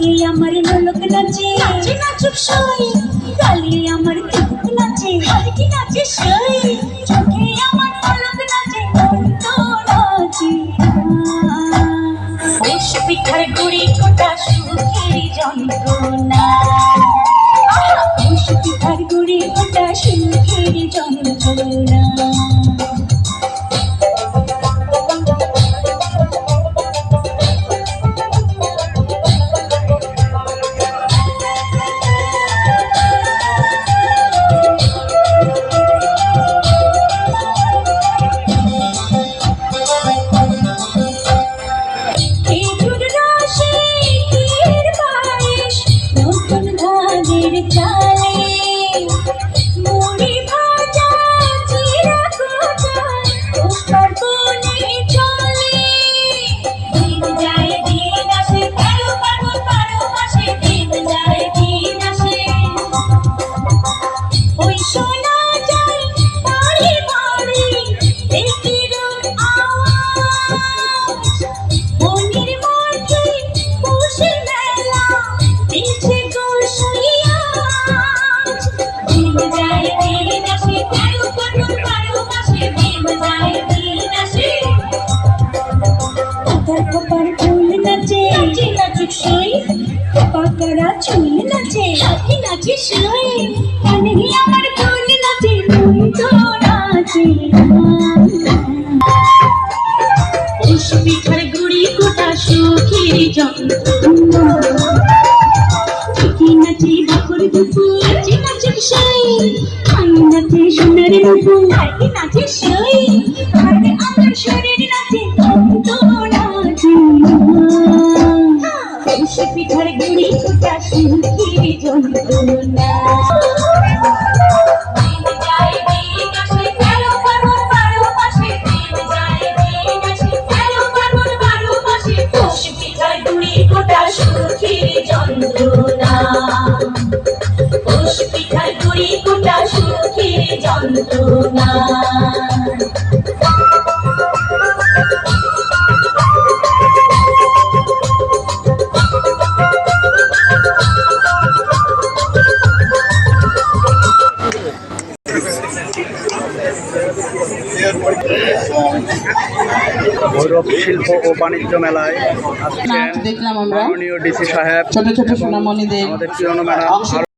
তাকে আমার লোক নাচে। নাচে নাচুক সই গালে আমার তুক নাচে। হালকি নাচে সই চোখে আমার পলক নাচে। অন্ত নাচে বেশ পিঠার গুড়ি কোটা সুখের যন্ত্রণা। বেশ পিঠার গুড়ি কোটা সুখের যন্ত্রণা। Thank you. পাকড়া চুল নাচে হাতি নাচে সই কানে আমার ফুল নাচে তুই তো নাচে পিঠার গুড়ি কোটা সুখের যন্ত্রণা ঠিকই নাচে বাকর দুপুর নাচে নাচুক সই নাচে সোনার দুপুর নাচে সই পিঠার গুড়ি কোটা সুখের যন্ত্রণা। দিন শিল্প ও বাণিজ্য মেলায় দেখলাম আমরা। ডিসি সাহেব ছোট ছোট সোনামণিদের আমাদের প্রিয় ম্যাডাম